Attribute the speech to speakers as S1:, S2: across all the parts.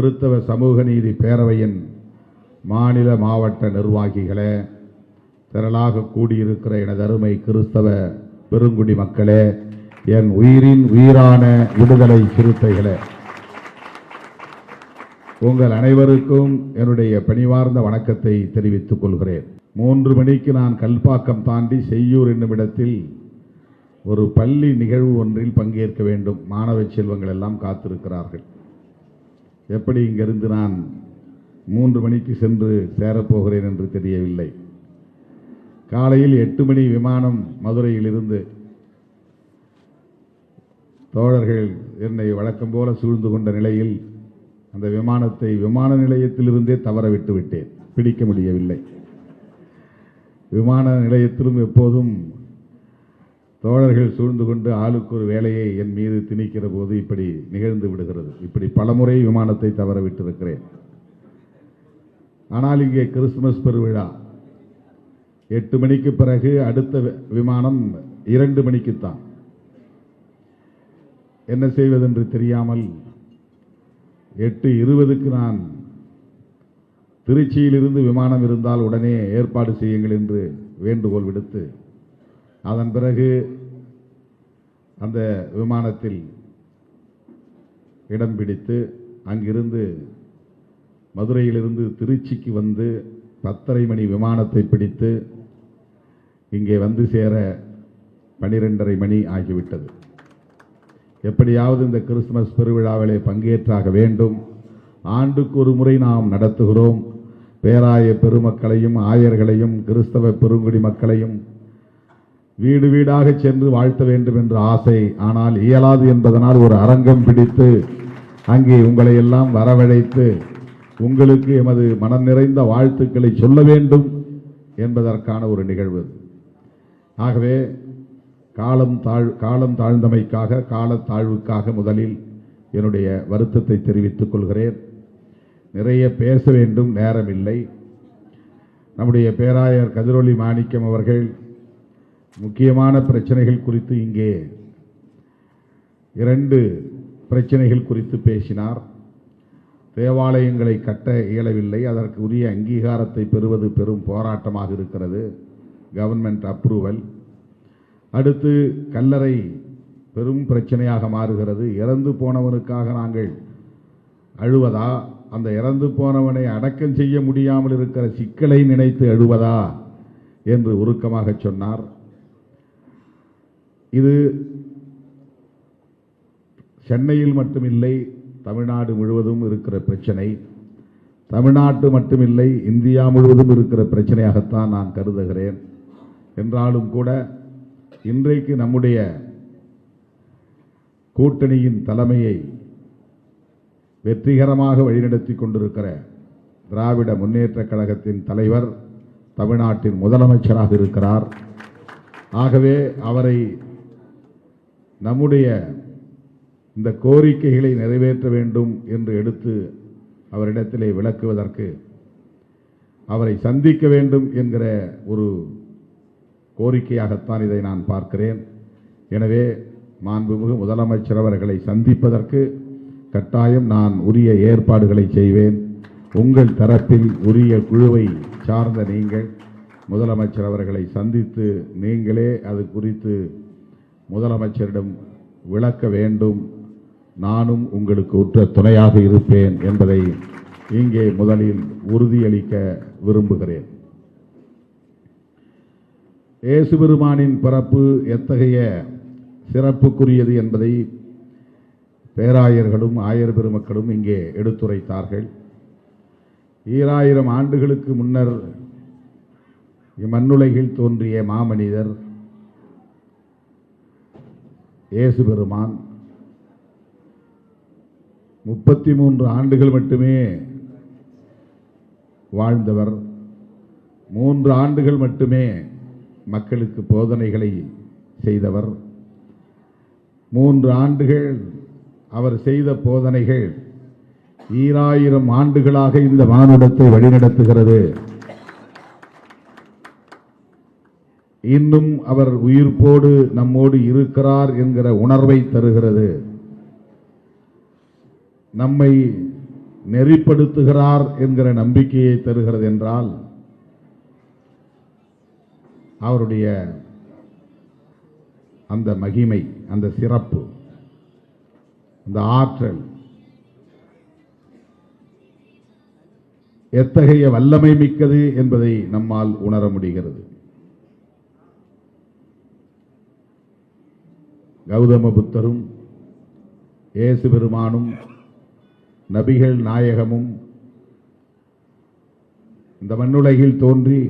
S1: கிறித்தவ சமூக நீதி பேரவையின் மாநில மாவட்ட நிர்வாகிகளே திரளாக கூடியிருக்கிற எனது அருமை கிறிஸ்தவ பெருங்குடி மக்களே என் உயிரின் உயிரான விடுதலை சிறுத்தைகளே உங்கள் அனைவருக்கும் என்னுடைய பணிவார்ந்த வணக்கத்தை தெரிவித்துக் கொள்கிறேன். மூன்று மணிக்கு நான் கல்பாக்கம் தாண்டி செய்யூர் என்னும் இடத்தில் ஒரு பள்ளி நிகழ்வு ஒன்றில் பங்கேற்க வேண்டும். மாணவ செல்வங்கள் எல்லாம் காத்திருக்கிறார்கள். எப்படி இங்கிருந்து நான் மூன்று மணிக்கு சென்று சேரப்போகிறேன் என்று தெரியவில்லை. காலையில் எட்டு மணி விமானம் மதுரையிலிருந்து தோழர்கள் என்னை வழக்கம் போல சூழ்ந்து கொண்ட நிலையில் அந்த விமானத்தை விமான நிலையத்திலிருந்தே தவற விட்டு விட்டேன் பிடிக்க முடியவில்லை. விமான நிலையத்திலும் எப்போதும் தோழர்கள் சூழ்ந்து கொண்டு ஆளுக்கு ஒரு வேலையை என் மீது திணிக்கிற போது இப்படி நிகழ்ந்து விடுகிறது. இப்படி பலமுறை விமானத்தை தவற விட்டிருக்கிறேன் ஆனால் இங்கே கிறிஸ்துமஸ் பெருவிழா. எட்டு மணிக்கு பிறகு அடுத்த வி- விமானம் இரண்டு மணிக்குத்தான். என்ன செய்வதென்று தெரியாமல் எட்டு இருபதுக்கு நான் திருச்சியிலிருந்து விமானம் இருந்தால் உடனே ஏற்பாடு செய்யுங்கள் என்று வேண்டுகோள் விடுத்து அதன் பிறகு அந்த விமானத்தில் இடம் பிடித்து அங்கிருந்து மதுரையிலிருந்து திருச்சிக்கு வந்து பத்தரை மணி விமானத்தை பிடித்து இங்கே வந்து சேர பனிரெண்டரை மணி ஆகிவிட்டது. எப்படியாவது இந்த கிறிஸ்துமஸ் பெருவிழாவிலே பங்கேற்றாக வேண்டும். ஆண்டுக்கு ஒரு முறை நாம் நடத்துகிறோம். பேராய பெருமக்களையும் ஆயர்களையும் கிறிஸ்தவ பெருங்குடி மக்களையும் வீடு வீடாக சென்று வாழ்த்த வேண்டும் என்ற ஆசை ஆனால் இயலாது என்பதனால் ஒரு அரங்கம் பிடித்து அங்கே உங்களை எல்லாம் வரவழைத்து உங்களுக்கு எமது மனம் நிறைந்த வாழ்த்துக்களை சொல்ல வேண்டும் என்பதற்கான ஒரு நிகழ்வு. ஆகவே காலம் தாழ் காலம் தாழ்ந்தமைக்காக காலத் தாழ்வுக்காக முதலில் என்னுடைய வருத்தத்தை தெரிவித்துக் கொள்கிறேன். நிறைய பேச வேண்டும் நேரமில்லை. நம்முடைய பேராயர் கதிரொலி மாணிக்கம் அவர்கள் முக்கியமான பிரச்சனைகள் குறித்து இங்கே இரண்டு பிரச்சனைகள் குறித்து பேசினார். தேவாலயங்களை கட்ட இயலவில்லை. அதற்கு உரிய அங்கீகாரத்தை பெறுவது பெரும் போராட்டமாக இருக்கிறது. Government approval. அடுத்து கல்லறை பெரும் பிரச்சனையாக மாறுகிறது. இறந்து போனவனுக்காக நாங்கள் அழுவதா? அந்த இறந்து போனவனை அடக்கம் செய்ய முடியாமல் இருக்கிற சிக்கலை நினைத்து அழுவதா? என்று உருக்கமாக சொன்னார். இது சென்னையில் மட்டுமில்லை தமிழ்நாடு முழுவதும் இருக்கிற பிரச்சனை. தமிழ்நாட்டு மட்டுமில்லை இந்தியா முழுவதும் இருக்கிற பிரச்சனையாகத்தான் நான் கருதுகிறேன். என்றாலும் கூட இன்றைக்கு நம்முடைய கூட்டணியின் தலைமையை வெற்றிகரமாக வழிநடத்தி கொண்டிருக்கிற திராவிட முன்னேற்றக் கழகத்தின் தலைவர் தமிழ்நாட்டின் முதலமைச்சராக இருக்கிறார். ஆகவே அவரை நம்முடைய இந்த கோரிக்கைகளை நிறைவேற்ற வேண்டும் என்று எடுத்து அவரிடத்திலே விளக்குவதற்கு அவரை சந்திக்க வேண்டும் என்கிற ஒரு கோரிக்கையாகத்தான் இதை நான் பார்க்கிறேன். எனவே மாண்புமிகு முதலமைச்சர் அவர்களை சந்திப்பதற்கு கட்டாயம் நான் உரிய ஏற்பாடுகளை செய்வேன். உங்கள் தரப்பில் உரிய குழுவை சார்ந்த நீங்கள் முதலமைச்சர் அவர்களை சந்தித்து நீங்களே அது குறித்து முதலமைச்சரிடம் விளக்க வேண்டும். நானும் உங்களுக்கு உற்ற துணையாக இருப்பேன் என்பதை இங்கே முதலில் உறுதியளிக்க விரும்புகிறேன். இயேசு பெருமானின் பிறப்பு எத்தகைய சிறப்புக்குரியது என்பதை பேராயர்களும் ஆயர் பெருமக்களும் இங்கே எடுத்துரைத்தார்கள். ஈராயிரம் ஆண்டுகளுக்கு முன்னர் இம்மண்ணுலகில் தோன்றிய மாமனிதர் இயேசு பெருமான் முப்பத்தி மூன்று ஆண்டுகள் மட்டுமே வாழ்ந்தவர். மூன்று ஆண்டுகள் மட்டுமே மக்களுக்கு போதனைகளை செய்தவர். மூன்று ஆண்டுகள் அவர் செய்த போதனைகள் ஈராயிரம் ஆண்டுகளாக இந்த மானுடத்தை வழிநடத்துகிறது. இன்னும் அவர் உயிர்ப்போடு நம்மோடு இருக்கிறார் என்கிற உணர்வை தருகிறது. நம்மை நெறிப்படுத்துகிறார் என்கிற நம்பிக்கையை தருகிறது என்றால் அவருடைய அந்த மகிமை அந்த சிறப்பு அந்த ஆற்றல் எத்தகைய வல்லமை மிக்கது என்பதை நம்மால் உணர முடிகிறது. கௌதம புத்தரும் இயேசு பெருமானும் நபிகள் நாயகமும் இந்த மண்ணுலகில் தோன்றி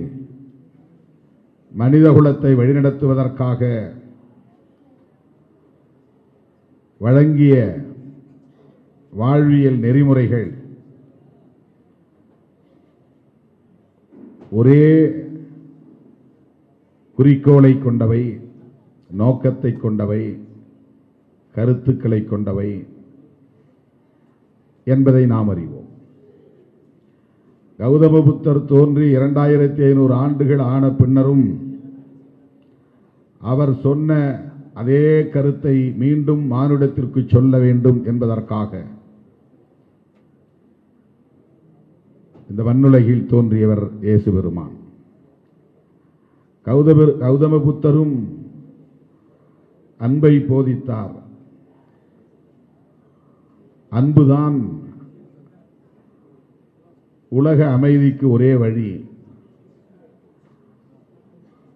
S1: மனிதகுலத்தை வழிநடத்துவதற்காக வழங்கிய வாழ்வியல் நெறிமுறைகள் ஒரே குறிக்கோளை கொண்டவை நோக்கத்தை கொண்டவை. கருத்துக்களை கொண்டவை என்பதை நாம் அறிவோம். கௌதம புத்தர் தோன்றி இரண்டாயிரத்தி ஐநூறு ஆண்டுகள் ஆன பின்னரும் அவர் சொன்ன அதே கருத்தை மீண்டும் மானுடத்திற்கு சொல்ல வேண்டும் என்பதற்காக இந்த மண்ணுலகில் தோன்றியவர் இயேசு பெருமான். கௌதம கௌதம புத்தரும் அன்பை போதித்தார். அன்புதான் உலக அமைதிக்கு ஒரே வழி.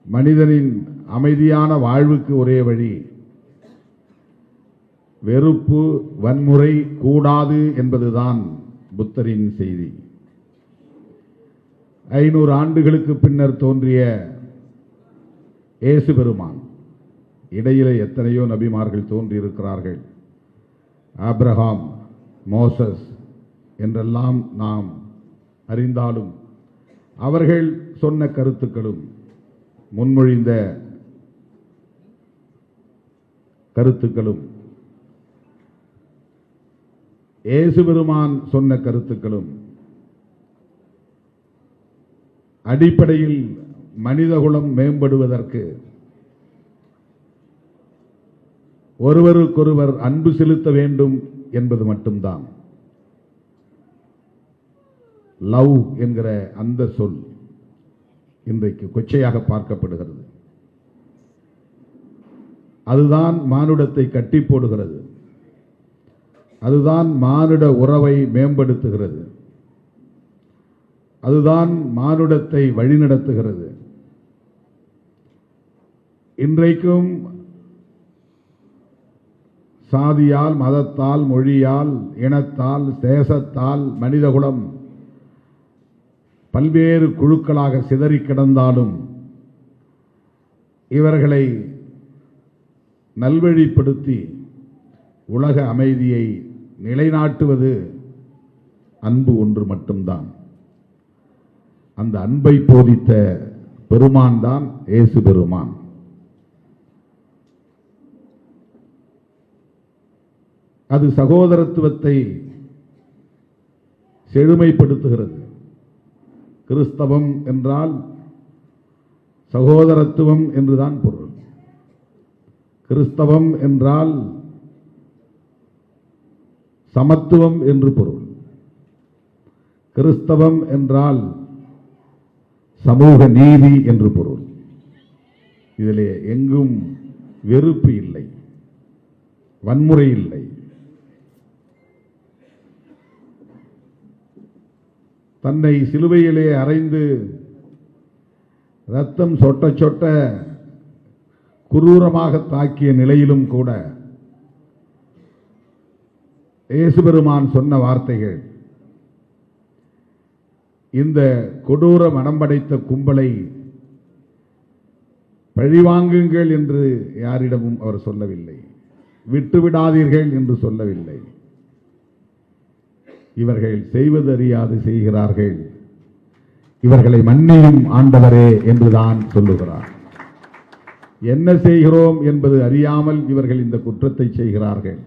S1: மனிதனின் அமைதியான வாழ்வுக்கு ஒரே வழி. வெறுப்பு வன்முறை கூடாது என்பதுதான் புத்தரின் செய்தி. ஐநூறு ஆண்டுகளுக்கு பின்னர் தோன்றிய இயேசு பெருமான் இடையிலே எத்தனையோ நபிமார்கள் தோன்றியிருக்கிறார்கள். ஆப்ரஹாம் மோசஸ் என்றெல்லாம் நாம் அறிந்தாலும் அவர்கள் சொன்ன கருத்துக்களும் முன்மொழிந்த கருத்துக்களும். ஏசு பெருமான் சொன்ன கருத்துக்களும் அடிப்படையில் மனிதகுலம் மேம்படுவதற்கு ஒருவருக்கொருவர் அன்பு செலுத்த வேண்டும் என்பது மட்டும்தான். லவ் என்கிற அந்த சொல் இன்றைக்கு கொச்சையாக பார்க்கப்படுகிறது. அதுதான் மானுடத்தை கட்டி போடுகிறது அதுதான் மானுட உறவை மேம்படுத்துகிறது. அதுதான் மானுடத்தை வழிநடத்துகிறது. இன்றைக்கும் சாதியால் மதத்தால் மொழியால் இனத்தால் தேசத்தால் மனிதகுலம் பல்வேறு குழுக்களாக சிதறி கிடந்தாலும் இவர்களை நல்வழிப்படுத்தி உலக அமைதியை நிலைநாட்டுவது அன்பு ஒன்று மட்டும்தான். அந்த அன்பை போதித்த பெருமான் தான் ஏசு பெருமான். அது சகோதரத்துவத்தை செழுமைப்படுத்துகிறது. கிறிஸ்தவம் என்றால் சகோதரத்துவம் என்றுதான் பொருள். கிறிஸ்தவம் என்றால் சமத்துவம் என்று பொருள். கிறிஸ்தவம் என்றால் சமூக நீதி என்று பொருள். இதிலே எங்கும் வெறுப்பு இல்லை வன்முறை இல்லை. தன்னை சிலுவையிலே அறைந்து ரத்தம் சொட்ட சொட்ட குரூரமாக தாக்கிய நிலையிலும் கூட இயேசுபெருமான் சொன்ன வார்த்தைகள் இந்த கொடூர மனம் படைத்த கும்பலை பழிவாங்குங்கள் என்று யாரிடமும் அவர் சொல்லவில்லை. விட்டுவிடாதீர்கள் என்று சொல்லவில்லை. இவர்கள் செய்வதறியாது செய்கிறார்கள். இவர்களை மன்னியும் ஆண்டவரே என்றுதான் சொல்லுகிறார். என்ன செய்கிறோம் என்பது அறியாமல் இவர்கள் இந்த குற்றத்தை செய்கிறார்கள்.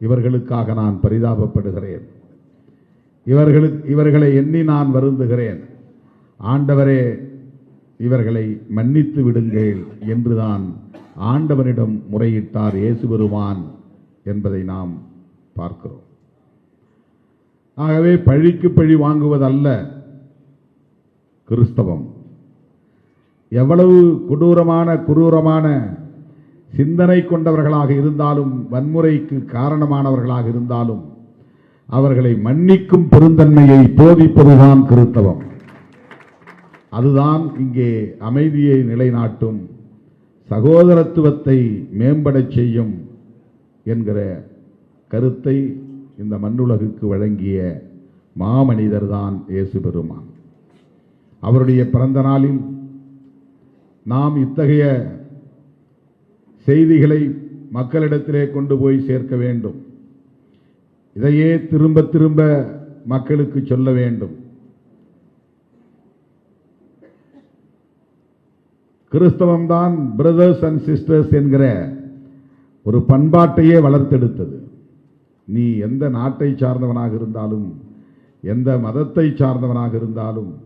S1: இவர்களுக்காக நான் பரிதாபப்படுகிறேன். இவர்களுக்கு இவர்களை எண்ணி நான் வருந்துகிறேன். ஆண்டவரே இவர்களை மன்னித்து விடுங்கள் என்றுதான் ஆண்டவனிடம் முறையிட்டார் இயேசு பெருமான் என்பதை நாம் பார்க்கிறோம். ஆகவே பழிக்கு பழி வாங்குவதல்ல. கிறிஸ்தவம். எவ்வளவு கொடூரமான குரூரமான சிந்தனை கொண்டவர்களாக இருந்தாலும் வன்முறைக்கு காரணமானவர்களாக இருந்தாலும் அவர்களை மன்னிக்கும் பெருந்தன்மையை போதிப்பதுதான் கிறிஸ்தவம். அதுதான் இங்கே அமைதியை நிலைநாட்டும் சகோதரத்துவத்தை மேம்படச் செய்யும் என்கிற கருத்தை இந்த மண்ணுலகுக்கு வழங்கிய மாமனிதர் தான் இயேசு பெருமான். அவருடைய பிறந்த நாளில் நாம் இத்தகைய செய்திகளை மக்களிடத்திலே கொண்டு போய் சேர்க்க வேண்டும். இதையே திரும்ப திரும்ப மக்களுக்கு சொல்ல வேண்டும். கிறிஸ்தவம் தான் பிரதர்ஸ் அண்ட் சிஸ்டர்ஸ் என்கிற ஒரு பண்பாட்டையே வளர்த்தெடுத்தது. நீ எந்த நாட்டை சார்ந்தவனாக இருந்தாலும் எந்த மதத்தை சார்ந்தவனாக இருந்தாலும்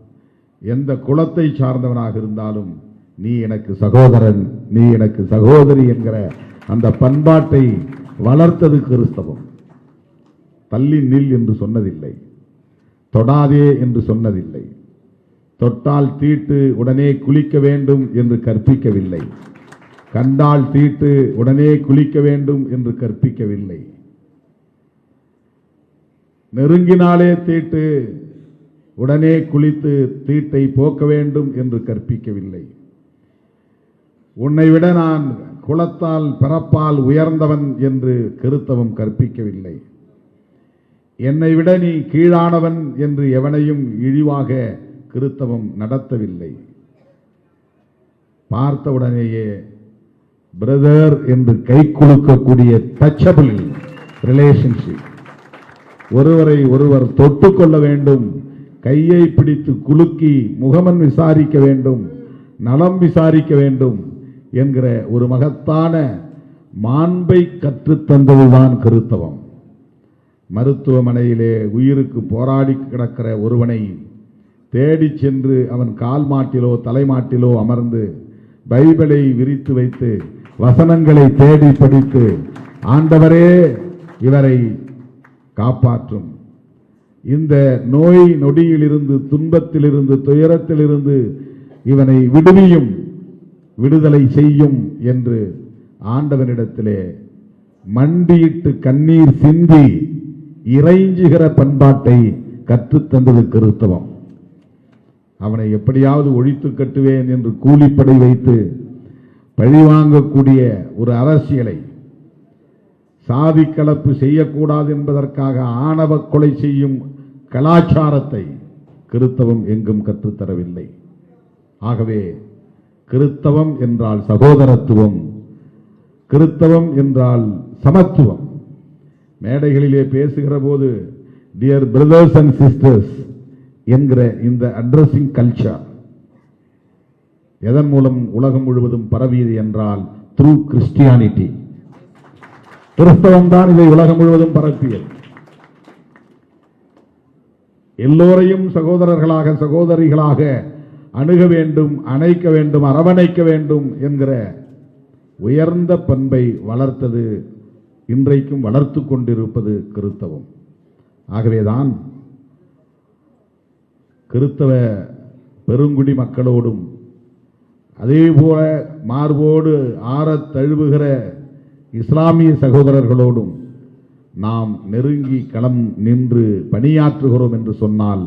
S1: எந்த குலத்தை சார்ந்தவனாக இருந்தாலும் நீ எனக்கு சகோதரன் நீ எனக்கு சகோதரி என்கிற அந்த பண்பாட்டை வளர்த்தது கிறிஸ்தவம். தள்ளி நில் என்று சொன்னதில்லை. தொடாதே என்று சொன்னதில்லை. தொட்டால் தீட்டு உடனே குளிக்க வேண்டும் என்று கற்பிக்கவில்லை. கண்டால் தீட்டு உடனே குளிக்க வேண்டும் என்று கற்பிக்கவில்லை. நெருங்கினாலே தீட்டு உடனே குளித்து தீட்டை போக்க வேண்டும் என்று கற்பிக்கவில்லை. உன்னை விட நான் குலத்தால் பிறப்பால் உயர்ந்தவன் என்று கருத்தவம் கற்பிக்கவில்லை. என்னை விட நீ கீழானவன் என்று எவனையும் இழிவாக கிறித்தவம் நடத்தவில்லை. பார்த்தவுடனேயே பிரதர் என்று கை கொடுக்கக்கூடிய டச்சபிள் ரிலேஷன்ஷிப் ஒருவரை ஒருவர் தொட்டுக்கொள்ள வேண்டும். கையை பிடித்து குலுக்கி முகமன் விசாரிக்க வேண்டும். நலம் விசாரிக்க வேண்டும் என்கிற ஒரு மகத்தான மாண்பை கற்றுத்தந்ததுதான் கிறித்தவம். மருத்துவமனையிலே உயிருக்கு போராடி கிடக்கிற ஒருவனை தேடி சென்று அவன் கால் மாட்டிலோ தலைமாட்டிலோ அமர்ந்து பைபிளை விரித்து வைத்து வசனங்களை தேடி படித்து ஆண்டவரே இவரை காப்பாற்றும். இந்த நோய் நொடியிலிருந்து துன்பத்திலிருந்து துயரத்திலிருந்து இவனை விடுவியும் விடுதலை செய்யும் என்று ஆண்டவனிடத்திலே மண்டியிட்டு கண்ணீர் சிந்தி இறைஞ்சுகிற பண்பாட்டை கற்றுத்தந்தது கிறிஸ்தவம் அவனை எப்படியாவது ஒழித்து கட்டுவேன் என்று கூலிப்படை வைத்து பழிவாங்கக்கூடிய ஒரு அரசியலை சாதி கலப்பு செய்யக்கூடாது என்பதற்காக ஆணவ கொலை செய்யும் கலாச்சாரத்தை கிறித்தவம் எங்கும் கற்றுத்தரவில்லை. ஆகவே கிறித்தவம் என்றால் சகோதரத்துவம் கிறித்தவம் என்றால் சமத்துவம். மேடைகளிலே பேசுகிற போது டியர் பிரதர்ஸ் அண்ட் சிஸ்டர்ஸ் என்கிற இந்த அட்ரஸிங் கல்ச்சர் எதன் மூலம் உலகம் முழுவதும் பரவியது என்றால் த்ரூ கிறிஸ்டியானிட்டி கிறிஸ்தவம் தான் இதை உலகம் முழுவதும் பரப்பியது. எல்லோரையும் சகோதரர்களாக சகோதரிகளாக அணுக வேண்டும் அணைக்க வேண்டும் அரவணைக்க வேண்டும் என்கிற உயர்ந்த பண்பை வளர்த்தது இன்றைக்கும் வளர்த்து கொண்டிருப்பது கிறிஸ்தவம். ஆகவேதான் கிறிஸ்தவ பெருங்குடி மக்களோடும் அதே போல மார்போடு ஆறத் தழுவுகிற இஸ்லாமிய சகோதரர்களோடும் நாம் நெருங்கி களம் நின்று பணியாற்றுகிறோம் என்று சொன்னால்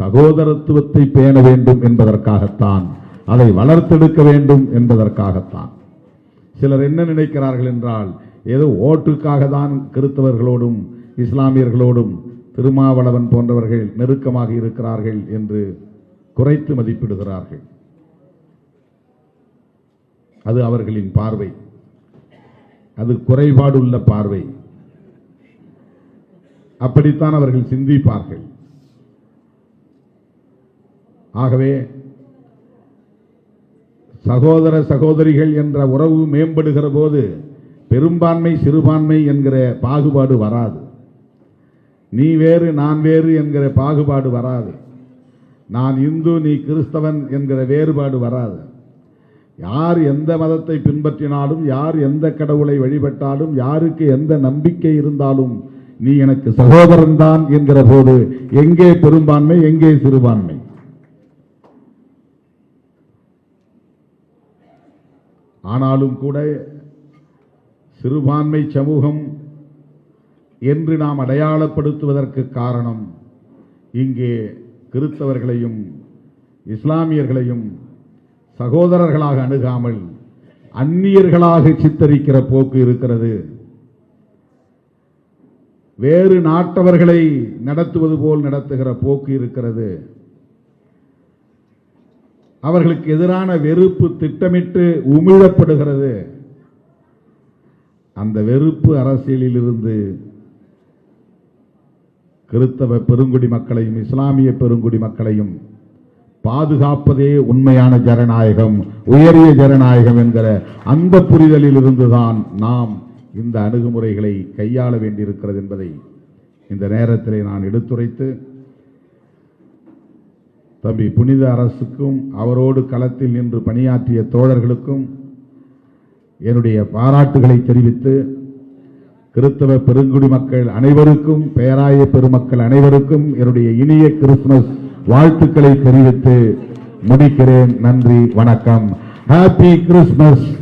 S1: சகோதரத்துவத்தை பேண வேண்டும் என்பதற்காகத்தான் அதை வளர்த்தெடுக்க வேண்டும் என்பதற்காகத்தான். சிலர் என்ன நினைக்கிறார்கள் என்றால் ஏதோ ஓட்டுக்காக தான் கிறிஸ்தவர்களோடும் இஸ்லாமியர்களோடும் திருமாவளவன் போன்றவர்கள் நெருக்கமாக இருக்கிறார்கள் என்று குறைத்து மதிப்பிடுகிறார்கள். அது அவர்களின் பார்வை. அது குறைபாடுள்ள பார்வை. அப்படித்தான் அவர்கள் சிந்திப்பார்கள். ஆகவே சகோதர சகோதரிகள் என்ற உறவு மேம்படுகிற போது பெரும்பான்மை சிறுபான்மை என்கிற பாகுபாடு வராது. நீ வேறு நான் வேறு என்கிற பாகுபாடு வராது. நான் இந்து நீ கிறிஸ்தவன் என்கிற வேறுபாடு வராது. யார் எந்த மதத்தை பின்பற்றினாலும் யார் எந்த கடவுளை வழிபட்டாலும் யாருக்கு எந்த நம்பிக்கை இருந்தாலும் நீ எனக்கு சகோதரன் தான் என்கிற போது எங்கே பெரும்பான்மை எங்கே சிறுபான்மை? ஆனாலும் கூட சிறுபான்மை சமூகம் என்று நாம் அடையாளப்படுத்துவதற்கு காரணம் இங்கே கிறிஸ்தவர்களையும் இஸ்லாமியர்களையும் சகோதரர்களாக அணுகாமல் அந்நியர்களாக சித்தரிக்கிற போக்கு இருக்கிறது. வேறு நாட்டவர்களை நடத்துவது போல் நடத்துகிற போக்கு இருக்கிறது. அவர்களுக்கு எதிரான வெறுப்பு திட்டமிட்டு உமிழப்படுகிறது. அந்த வெறுப்பு அரசியலில் இருந்து கிறிஸ்தவ பெருங்குடி மக்களையும் இஸ்லாமிய பெருங்குடி மக்களையும் பாதுகாப்பதே உண்மையான ஜனநாயகம் உயரிய ஜனநாயகம் என்கிற அந்த புரிதலில் இருந்துதான் நாம் இந்த அணுகுமுறைகளை கையாள வேண்டியிருக்கிறது என்பதை இந்த நேரத்தில் நான் எடுத்துரைத்து தம்பி புனித அரசுக்கும் அவரோடு களத்தில் நின்று பணியாற்றிய தோழர்களுக்கும் என்னுடைய பாராட்டுகளை தெரிவித்து கிறிஸ்தவ பெருங்குடி மக்கள் அனைவருக்கும் பேராய பெருமக்கள் அனைவருக்கும் என்னுடைய இனிய கிறிஸ்துமஸ் வாழ்த்துக்களை தெரிவித்து முடிக்கிறேன். நன்றி வணக்கம். Happy Christmas